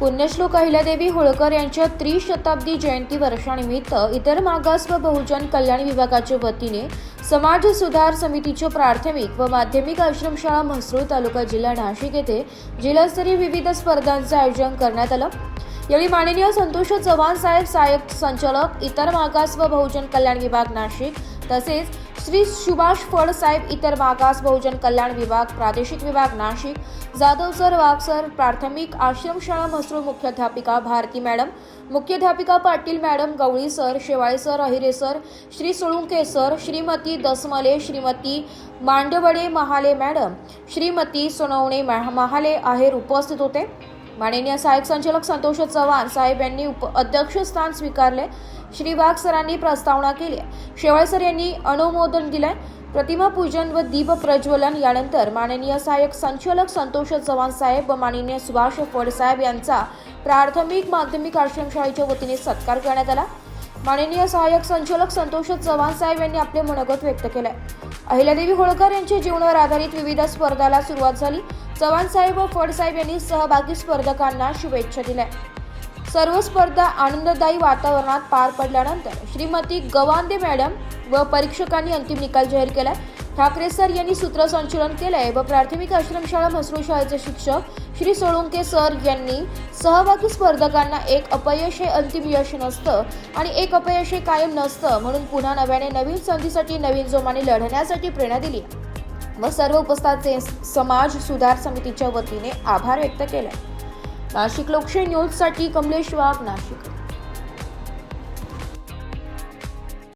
पुण्यश्लोक अहिल्यादेवी होळकर यांच्या त्रिशताब्दी जयंती वर्षानिमित्त इतर मागास व बहुजन कल्याण विभागाच्या वतीने समाज सुधार समितीच्या प्राथमिक व माध्यमिक आश्रमशाळा म्हसरूळ तालुका जिल्हा नाशिक येथे जिल्हास्तरीय विविध स्पर्धांचे आयोजन करण्यात आलं. यावेळी माननीय संतोष चव्हाण साहेब सहाय्यक संचालक इतर मागास व बहुजन कल्याण विभाग नाशिक तसेच श्री सुभाष फड साहेब इतर मागास बहुजन कल्याण विभाग प्रादेशिक विभाग नाशिक जाधव सर वाघ सर प्राथमिक आश्रमशाळा म्हसरूळ मुख्याध्यापिका भारती मॅडम मुख्याध्यापिका Patil madam Gawali sir Shewale sir Ahire sir Shri Solunke sir Shrimati Dasmale Shrimati Mandavade Mahale madam Shrimati Sonawane Mahale Aher उपस्थित होते. माननीय सहाय्यक संचालक संतोष चव्हाण साहेब यांनी उप अध्यक्षस्थान स्वीकारले. श्री वाघ सरांनी प्रस्तावना केली शेवाळे सर यांनी अनुमोदन दिले प्रतिमा पूजन व दीप प्रज्वलन यानंतर माननीय सहाय्यक संचालक संतोष चव्हाण साहेब व माननीय सुभाष फडसाहेब यांचा प्राथमिक माध्यमिक आश्रमशाळेच्या वतीने सत्कार करण्यात आला. माननीय सहाय्यक संचालक संतोष चव्हाण साहेब यांनी आपले मनोगत व्यक्त केले अहिल्यादेवी होळकर यांच्या जीवनावर आधारित विविध स्पर्धाला सुरुवात झाली. चव्हाणसाहेब व फडसाहेब यांनी सहभागी स्पर्धकांना शुभेच्छा दिल्या. सर्व स्पर्धा आनंददायी वातावरणात पार पडल्यानंतर श्रीमती गवांदे मॅडम व परीक्षकांनी अंतिम निकाल जाहीर केला. ठाकरे सर यांनी सूत्रसंचलन केलंय व प्राथमिक आश्रमशाळा म्हसरूळ शाळेचे शिक्षक श्री सोळुंके सर यांनी सहभागी स्पर्धकांना एक अपयश हे अंतिम यश नसतं आणि एक अपयश हे कायम नसतं म्हणून पुन्हा नव्याने नवीन संधीसाठी नवीन जोमाने लढण्यासाठी प्रेरणा दिली व सर्व उपस्थितांचे समाज सुधार समितीच्या वतीने आभार व्यक्त केले नाशिक लोकशाही न्यूजसाठी कमलेश वाघ नाशिक.